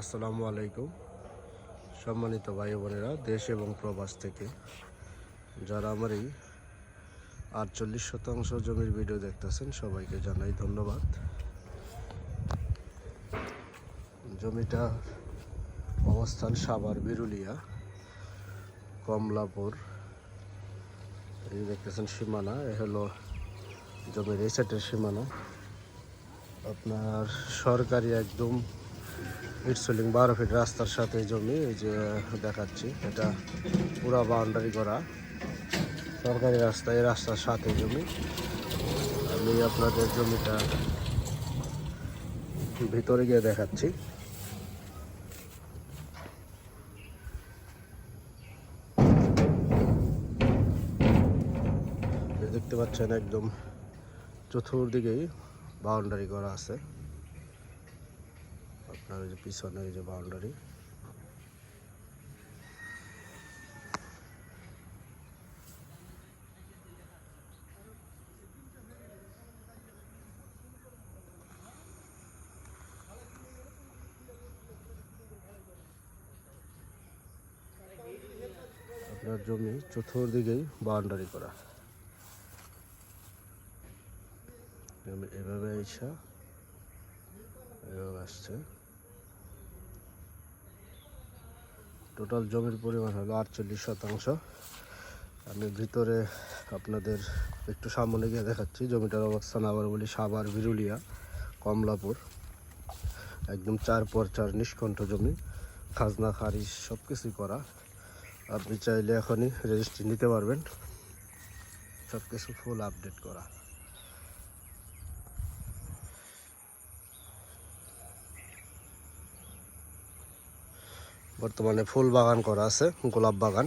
আসসালামু আলাইকুম। সম্মানিত ভাই বোনেরা, দেশ এবং প্রবাস থেকে যারা আমার এই আটচল্লিশ শতাংশ জমির ভিডিও দেখতেছেন, সবাইকে জানাই ধন্যবাদ। জমিটা অবস্থান সাভার, বিরুলিয়া, কমলাপুর। এই দেখতেছেন সীমানা, এ হলো জমির এই সাইডের সীমানা। আপনার সরকারি একদম ইটসলিং বারো ফিট রাস্তার সাথে জমি, এই যে, দেখাচ্ছি। এটা পুরা বাউন্ডারি করা। সরকারি রাস্তা, এই রাস্তার সাথে জমি। আমি আপনাদের জমিটা ভিতরে গিয়ে দেখাচ্ছি। দেখতে পাচ্ছেন একদম চতুর্দিকেই বাউন্ডারি করা আছে। আপনার যে পিছনে এই যে বাউন্ডারি আপনার জমি চতুর্দিকেই বাউন্ডারি করা। এভাবে ইচ্ছা এভাবে আসছে। টোটাল জমির পরিমাণ হলো আটচল্লিশ শতাংশ। আমি ভিতরে আপনাদের একটু সামনে গিয়ে দেখাচ্ছি। জমিটার অবস্থান আবার বলি সাভার, বিরুলিয়া, কমলাপুর। একদম চার পর চার নিষ্কণ্ঠ জমি, খাজনা, খারিজ সব কিছুই করা। আপনি চাইলে এখনই রেজিস্ট্রি নিতে পারবেন। সব কিছু ফুল আপডেট করা। বর্তমানে ফুল বাগান করা আছে, গোলাপ বাগান।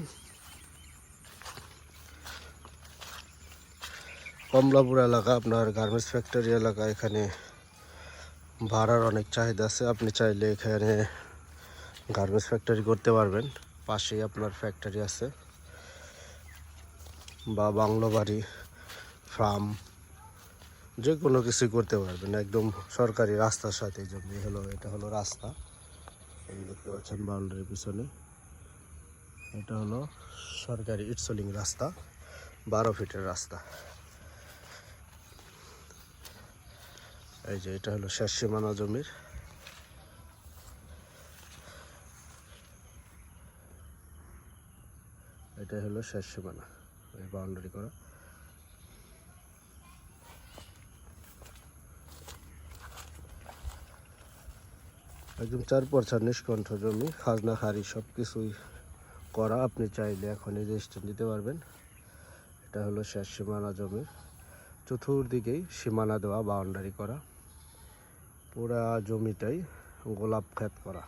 কমলাপুর এলাকা, আপনার গার্মেন্টস ফ্যাক্টরি এলাকা, এখানে ভাড়ার অনেক চাহিদা আছে। আপনি চাইলে এখানে গার্মেন্টস ফ্যাক্টরি করতে পারবেন। পাশেই আপনার ফ্যাক্টরি আছে। বা বাংলো বাড়ি, ফার্ম যে কোনো কিছুই করতে পারবেন। একদম সরকারি রাস্তার সাথে জমি হলো, এটা হলো রাস্তা। এই দেখতে পাচ্ছেন বাউন্ডারির পিছনে। এটা হলো সরকারি ইটসলিং রাস্তা, বারো ফিটের রাস্তা। এই যে এটা হলো শেষ সীমানা জমির। এটা হলো শেষ সীমানা, এই বাউন্ডারি করা। একদম চার পর চার নিষ্কণ্ঠ জমি, খাজনা খারি সব কিছুই করা। আপনি চাইলে এখনই রেজিস্ট্রেশন দিতে পারবেন। এটা হলো শেষ সীমানা জমির চতুর্দিকেই সীমানা দেওয়া বাউন্ডারি করা। পুরা জমিটাই গোলাপ ক্ষেত করা।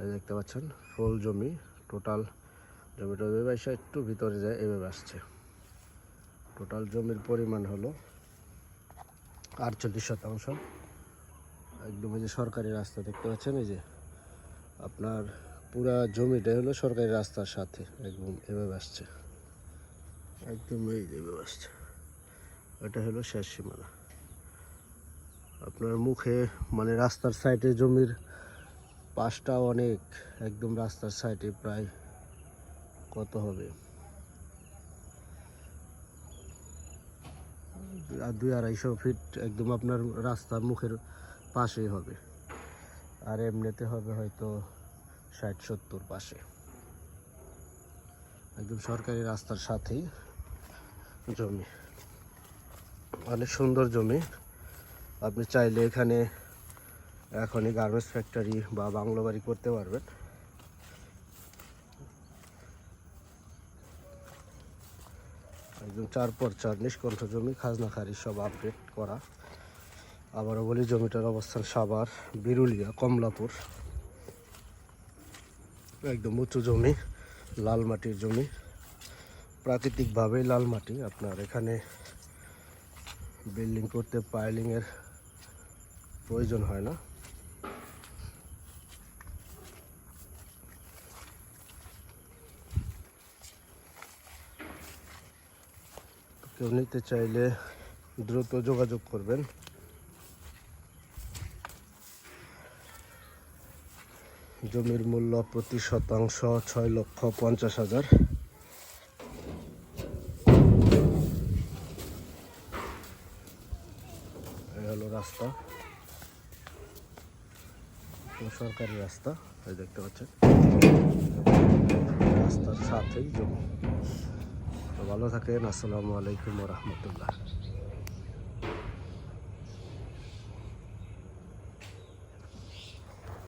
এই দেখতে পাচ্ছেন, ফুল জমি টোটাল জমিটা এসে একটু ভিতরে যায়, এভাবে আসছে। টোটাল জমির পরিমাণ হলো আটচল্লিশ শতাংশ। একদম এই যে সরকারি রাস্তা দেখতে পাচ্ছেন, এই যে আপনার পুরা জমিটা হলো সরকারি রাস্তার সাথে, একদম এভাবে আসছে। একদম এই এভাবে আসছে। এটা হলো শেষ সীমানা। আপনার মুখে মানে রাস্তার সাইডে জমির পাশটা অনেক, একদম রাস্তার সাইডে প্রায় কত হবে? দুই আড়াইশো ফিট একদম আপনার রাস্তার মুখের পাশেই হবে। আর এমনিতে হবে হয়তো ষাট সত্তর পাশে। একদম সরকারি রাস্তার সাথেই জমি। অনেক সুন্দর জমি। আপনি চাইলে এখানে এখনই গার্মেন্টস ফ্যাক্টরি বা বাংলো বাড়ি করতে পারবেন। একদম চার পর চার নিষ্কণ্ঠ জমি, খাজনা খারি সব আপডেট করা। আবারও বলি, জমিটার অবস্থান সাভার, বিরুলিয়া, কমলাপুর। একদম উঁচু জমি, লাল মাটির জমি। প্রাকৃতিকভাবেই লাল মাটি। আপনার এখানে বিল্ডিং করতে পাইলিংয়ের প্রয়োজন হয় না। কেউ নিতে চাইলে দ্রুত যোগাযোগ করবেন। জমির মূল্য প্রতি শতাংশ ছয় লক্ষ পঞ্চাশ হাজার। হলো রাস্তা। সরকারি রাস্তা দেখতে পাচ্ছেন। রাস্তার সাথেই জমি। ভালো থাকেন, আসসালামু আলাইকুম রহমতুল্লাহ।